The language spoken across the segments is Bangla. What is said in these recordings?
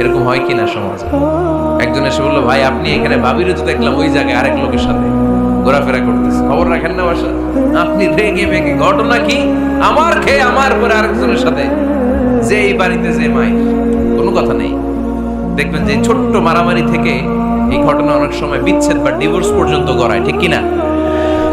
এরকম হয় কিনা সমাজে? একজন এসে বলল, ভাই, আপনি এখানে ভাবিরও তো দেখলাম, ওই জায়গায় আরেক লোকের সাথে ঘোরাফেরা করতেছে। খবর রাখেন না বাসা আপনি রেগে মেগে ঘটনা কি? আমার খেয়ে আমার পরে আরেকজনের সাথে। যে এই বাড়িতে যে মাই, কোনো কথা নেই। দেখবেন যে ছোট্ট মারামারি থেকে এই ঘটনা অনেক সময় বিচ্ছেদ বা ডিভোর্স পর্যন্ত গড়ায়, ঠিক কিনা?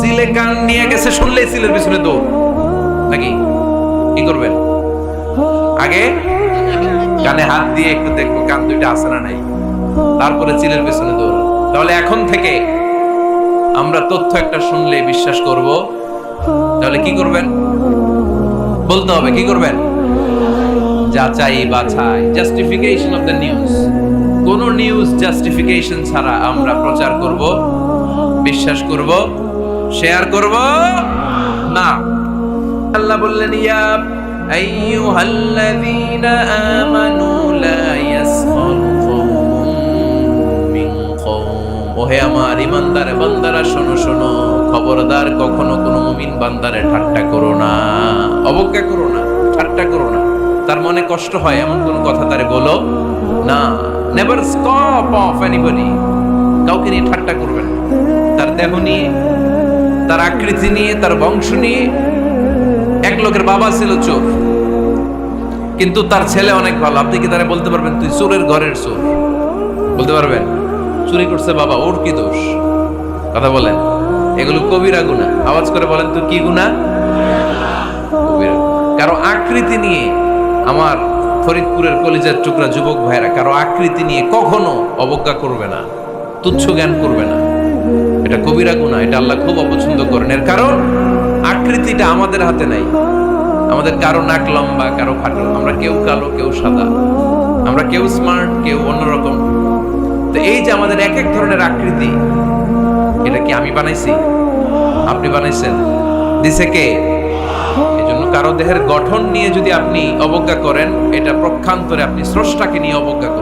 সিলে কান নিয়ে গেছে, শুনলেই সিলের পিছনে দৌড়। নাকি? কি করবেন আগে কানে হাত দিয়ে একটু দেখব, কান দুইটা আছে না নাই। তারপরে চিলের পেছনে দৌড়। তাহলে এখন থেকে আমরা তথ্য একটা শুনলে বিশ্বাস করব। তাহলে কি করবেন? বলতে হবে, কি করবেন? যাচাই, বাছাই জাস্টিফিকেশন অফ দ্য নিউজ কোন নিউজ জাস্টিফিকেশন ছাড়া আমরা প্রচার করব, বিশ্বাস করব। শেয়ার করব? না। আল্লাহ বললেন, ইয়া আইয়ুহাল্লাযীনা আমানু লা ইয়াসখার মিন কওম। ওহে আমার ইমানদার বান্দারা, শোনো শোনো, খবরদার কখনো কোনো মুমিন বান্দারে ঠাট্টা করো না, অবজ্ঞা করো না, ঠাট্টা করো না। তার মনে কষ্ট হয়, এমন কোন কথা তারে বলো না। নেভার স্টপ অফ এনিবডি কাউকে নিয়ে ঠাট্টা করবেন তার দেহ নিয়ে তার আকৃতি নিয়ে, তার বংশ নিয়ে এক লোকের বাবা ছিল চোর। কিন্তু তার ছেলে অনেক ভালো। আপনি কি তারা বলতে পারবেন? তুই চোরের ঘরের চোর। বলতে পারবেন? চুরি করছে বাবা, ওর কি দোষ? কথা বলেন। এগুলো কবিরা গুণা। আওয়াজ করে বলেন তুই কি গুণা? কবিরা কারও আকৃতি নিয়ে আমার ফরিদপুরের কলিজার টুকরা যুবক ভাইরা কারও আকৃতি নিয়ে কখনো অবজ্ঞা করবে না, তুচ্ছ জ্ঞান করবে না। এটা কবিরা গুণা এটা আল্লাহ খুব অপছন্দ করেন। এর কারণ, আকৃতিটা আমাদের হাতে নাই। আমাদের কারও নাক লম্বা, কারও খাটো আমরা কেউ কালো, কেউ সাদা। আমরা কেউ স্মার্ট কেউ অন্যরকম। তো এই যে আমাদের এক এক ধরনের আকৃতি, এটা কি আমি বানাইছি? আপনি বানাইছেন। দিছে কে? এই জন্য কারও দেহের গঠন নিয়ে যদি আপনি অবজ্ঞা করেন, এটা প্রক্ষান্তরে আপনি স্রষ্টাকে নিয়ে অবজ্ঞা করবেন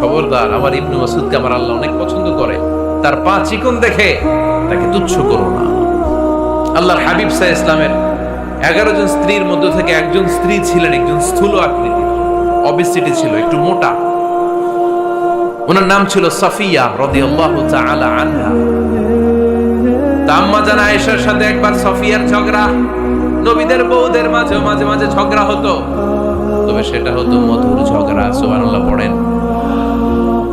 খবরদার, আমার ইবনে মাসুদকে আমার আল্লাহ অনেক পছন্দ করে। তার পা চিকন দেখে তাকে তুচ্ছ করো না। আল্লাহর হাবিব সাহ ইসলামের এগারো জন স্ত্রীর মধ্য থেকে একজন স্ত্রী ছিলেন, একজন স্থূল আকৃতি। অবিসিটি ছিল, একটু মোটা। ওনার নাম ছিল সাফিয়া রাদিয়াল্লাহু আলা আনহা। আম্মা জানা আয়েশার সাথে একবার সফিয়ার ঝগড়া। নবীদের বউদের মাঝে মাঝে মাঝে ঝগড়া হতো। তবে সেটা হতো মধুর ঝগড়া, সুবহানাল্লাহ, পড়েন।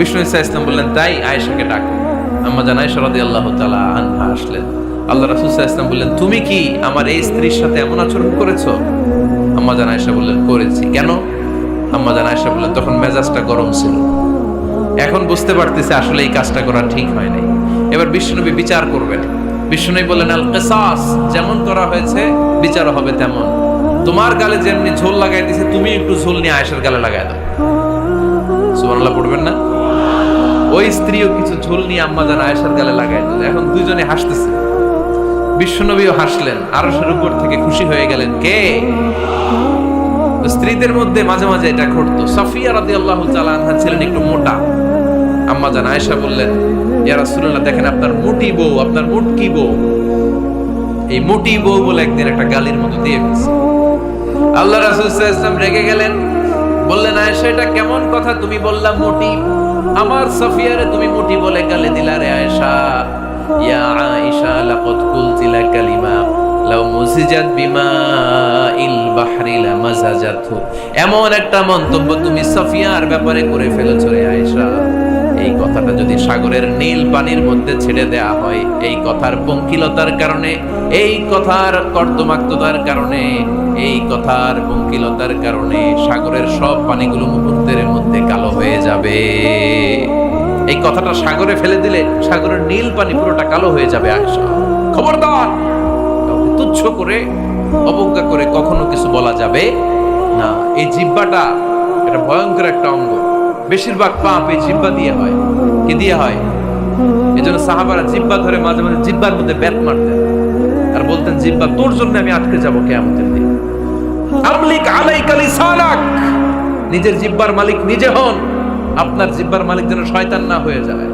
বিষ্ণু ইসা ইসলাম বললেন, তাই আয়েশাকে ডাকো। আম্মা জান আয়েশা রাদিয়াল্লাহু তাআলা আনহা আসলেন। আল্লাহ রাসূল সাল্লাল্লাহু আলাইহি বললেন, তুমি কি আমার এই স্ত্রীর সাথে এমন আচরণ করেছ? আম্মা জান আয়েশা বললেন, করেছি। কেন? আম্মা জান আয়েশা বললেন, তখন মেজাজটা গরম ছিল। এখন বুঝতে পারতেছে আসলে এই কাজটা করা ঠিক হয় নাই। এবার বিষ্ণুনবী বিচার করবেন। বিষ্ণুনবী বললেন, আল কিসাস, যেমন করা হয়েছে, বিচার হবে তেমন। তোমার গালে যেমনি ঝোল লাগাই দিছে তুমি একটু ঝোল নিয়ে আয়েশার গালে লাগাই দাও। সুবহানাল্লাহ, পড়বেন না? ওই স্ত্রীও কিছু ঝোল নিয়ে আম্মা জান আয়েশার গালে লাগাই দিল। এখন দুইজনে হাসতেছে। বিশ্বনবীও হাসলেন। আরশের উপর থেকে খুশি হয়ে গেলেন। কে? স্ত্রীদের মধ্যে মাঝে মাঝে এটা ঘটতো। সাফিয়া রাদিয়াল্লাহু তাআলা আনহা ছিলেন একটু মোটা। আম্মা জান আয়েশা বললেন, ইয়া রাসূলুল্লাহ, দেখেন আপনার মোটি বউ, আপনার মুটকি বউ? এই মোটি বউ বলে একদিন একটা গালির মতো দিয়ে ফেলছে। আল্লাহ রাসূল আলাইহি রেগে গেলেন। বললেন, আয়েশা, এটা কেমন কথা? তুমি বললা মোটি আমার সাফিয়ারে তুমি মোটি বলে গালে দিলা রে আয়েশা। ইয়া আয়েশা, লাকাদ কুলতি লা কালিমা লাউ মুজিজাত বিমা ইল বাহরি লামাজাজাতহু। এমন একটা মন্তব্য তুমি সাফিয়ার ব্যাপারে করে ফেলেছো রে আয়েশা। এই কথাটা যদি সাগরের নীল পানির মধ্যে ছেড়ে দেয়া হয়, এই কথার পঙ্কিলতার কারণে, এই কথার কর্দমাক্ততার কারণে, এই কথার পঙ্কিলতার কারণে সাগরের সব পানিগুলো মুহূর্তের মধ্যে কালো যাবে। এই কথাটা সাগরে ফেলে দিলে সাগরের নীল পানি পুরোটা কালো হয়ে যাবে, আয়েশা। খবরদার। তুচ্ছ করে, অবজ্ঞা করে কখনো কিছু বলা যাবে না। এই জিব্বাটা এটা ভয়ঙ্কর একটা অঙ্গ। বেশিরভাগ পাপ এই জিব্বা দিয়ে হয়। কি দিয়ে হয়? এই জন্য সাহাবারা জিব্বা ধরে মাঝে মাঝে জিব্বার মধ্যে ব্যাট মারতেন। আর বলতেন জিব্বা তোর জন্য আমি আটকে যাব কেয়ামতের দিন। আমলিক নিজের জিব্বার মালিক নিজে হন। আপনার জিব্বার মালিক যেন শয়তান না হয়ে যায়।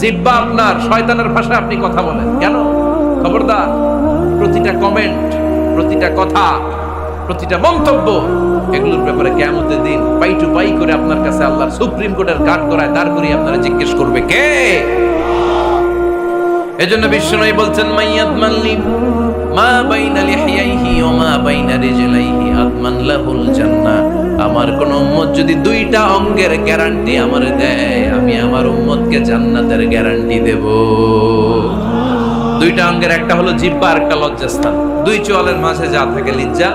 জিব্বা আপনার, শয়তানের ভাষায় আপনি কথা বলেন। কেন? খবরদার, প্রতিটা কমেন্ট প্রতিটা কথা, প্রতিটা মন্তব্য এগুলোর ব্যাপারে কেমতের দিন পাই টু পাই করে আপনার কাছে আল্লাহর সুপ্রিম কোর্টের কাঠ করায় দাঁড় করিয়ে আপনারা জিজ্ঞেস করবে কে? এজন্য বিশ্বনবী বলছেন মাইয়াত মাল্লি মা বাইনা লিহিয়াইহি ওয়া মা বাইনা রিজলাইহি আতমান লাহুল জান্নাহ। আমার কোন উম্মত যদি দুইটা অঙ্গের গ্যারান্টি আমার দেয়, আমি আমার উম্মতকে জান্নাতের গ্যারান্টি দেব। দুইটা অঙ্গের, একটা হলো জিব্বা আর একটা লজ্জাস্থান। দুই চোয়ালের মাঝে যা থাকে লিজ্জা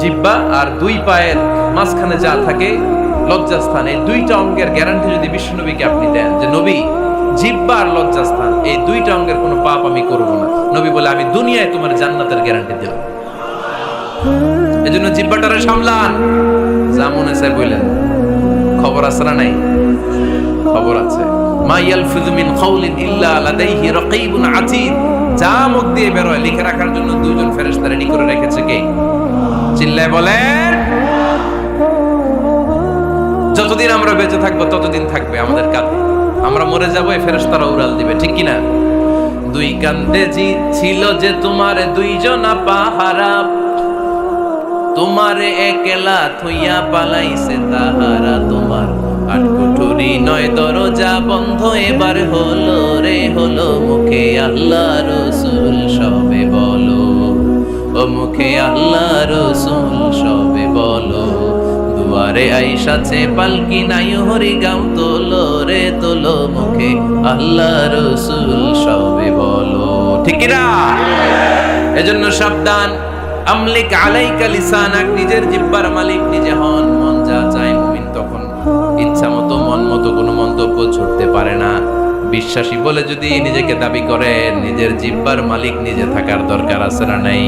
জিব্বা আর দুই পায়ের মাঝখানে যা থাকে লজ্জাস্থান। এই দুইটা অঙ্গের গ্যারান্টি যদি বিশ্বনবীকে আপনি দেন যে, নবী জিব্বা আর লজ্জাস্থান, এই দুইটা অঙ্গের কোনো পাপ আমি করব না। নবী বলে, আমি দুনিয়ায় তোমার জান্নাতের গ্যারান্টি দিলাম এজন্য জিব্বাটারে সামলান। যা মনে চাই বললেন খবর আছে না নাই? খবর আছে। মা ইয়ালফিযু মিন কাউলিন ইল্লা লাদাইহি রাকীবুন আতীদ যা মুখ দিয়ে বের হয় লিখে রাখার জন্য দুইজন ফেরেশতা রেডি করে রেখেছে কে? চিল্লায় বলেন। যতদিন আমরা বেঁচে থাকব, ততদিন থাকবে আমাদের কাঁধে। আমরা মরে যাব, এই ফেরেশতারা উড়াল দিবে, ঠিক কি না দুই কান্দে ছিল যে তোমার দুইজনা পাহারা। তোমার একলা থইয়া পালাইছে তাহারা তোমার। আট কুঠুরি নয় দরজা বন্ধ, এবার হলো রে, হলো মুখে আল্লাহ রসুল, সবে বলো। ও মুখে আল্লাহ রসুল, সবে বলো। দুয়ারে আইসাছে পালকি নাই হরি গাম তোলো রে, তোলো মুখে আল্লাহ রসুল, সবে বলো। ঠিক না এজন্য সাবধান। আমলিক আলাইকা লিসানাক, নিজের জিব্বার মালিক, নিজে হন, মন যা চায় মুমিন তখন। ইচ্ছা মতো, মন মতো কোনো মন্তব্য ছুটতে পারে না। বিশ্বাসী বলে যদি নিজেকে দাবি করে, নিজের জিব্বার মালিক নিজে থাকার দরকার আছে না নাই?